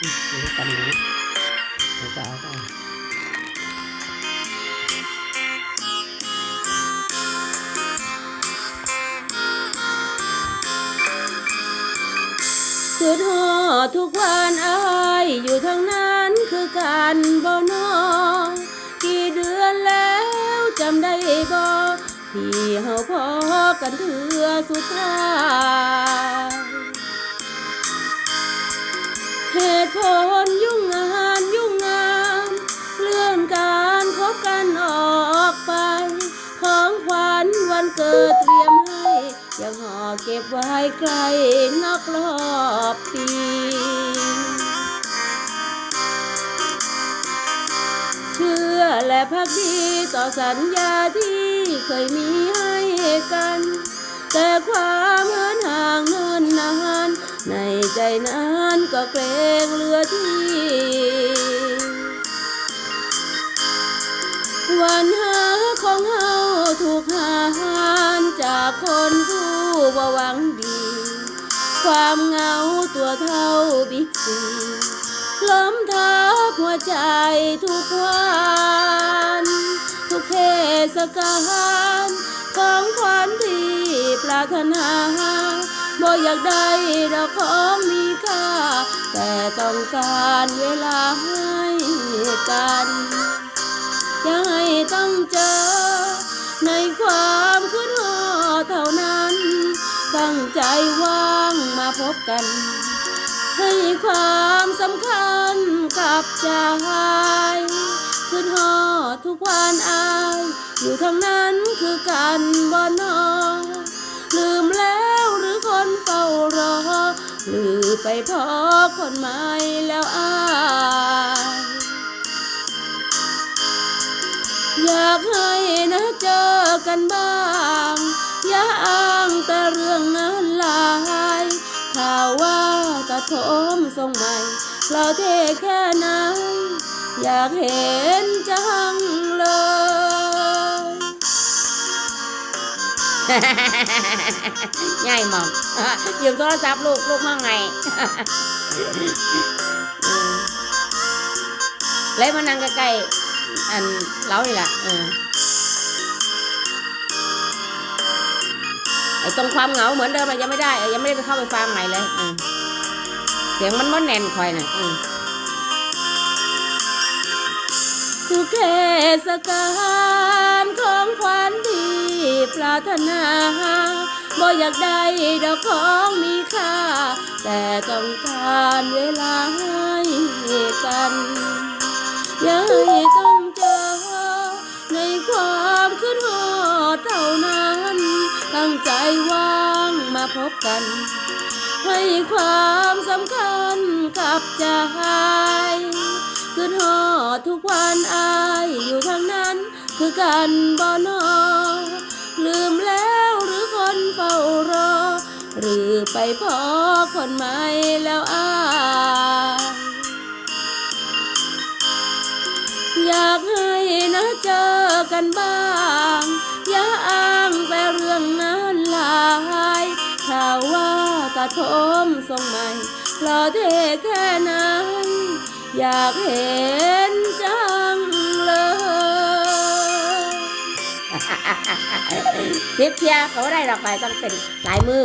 เดี๋ยวกันนี้เดี๋ยวจะเอาไปคือทอทุกวันอายอยู่ทางนั้นคือการบ่นอกี่เดือนแล้วจำได้บ่ที่เฮาพอกันเถือสุดท้าย เกิดเตรียมให้ ยังห่อเก็บไว้ใกล้นอกรอบปีเชื่อและพักดีต่อสัญญาที่เคยมีให้กัน แต่ความเหินห่างเนิ่นนาน ในใจนั้นก็เกรงเหลือที่วันหา ผู้บ่หวังดี ความเหงาตัวเท่าบิ๊กซีล้มทับหัวใจทุกวันทุกเทศกาลของขวัญที่ปรารถนาบ่อยากได้ดอกของมีค่า แต่ต้องการเวลาให้กันย่าให้ต้องเจอ ใจว่างมาพบกัน ให้ความสำคัญกับใจคืนหอทุกวันอายอยู่ทางนั้นคือกันบ่นอลืมแล้วหรือคนเฝ้ารอหรือไปพอคนใหม่แล้วอายอยากให้นะเจอกันบ้าง อย่าอ้างแต่เรื่องนั้นลายข่าวว่าตัดผมทรงใหม่ เราเทแค่ไหนอยากเห็นจังเลยง่ายมองยืมโทรศัพท์ลูกลูกมั่งไงเลยมานั่งใกล้ๆอันเล้านี่แหละ ตรงความเหงาเหมือนเดิมมันยังไม่ได้ยังไม่ได้ไปเข้าไปฟังใหม่เลยเสียงมันมันแน่นคอยน่ะทุกเทศกาลของขวัญที่ปรารถนาบ่อยากได้ดอกของมีค่า แต่ต้องการเวลาให้กันอย่าให้ต้อง งใจว่างมาพบกัน ให้ความสำคัญกับใจคืนหอดทุกวันอายอยู่ทางนั้น คือกันบ่นอลืมแล้วหรือคนเฝ้ารอ หรือไปพอคนใหม่แล้วอายอยากให้นะเจอกันบ้าง ว่าตัดผมทรงใหม่หล่อเท่แค่ไหนอยากเห็นจังเลยสิบเทียเขาได้ดอกไปต้องเป็นหลายมือ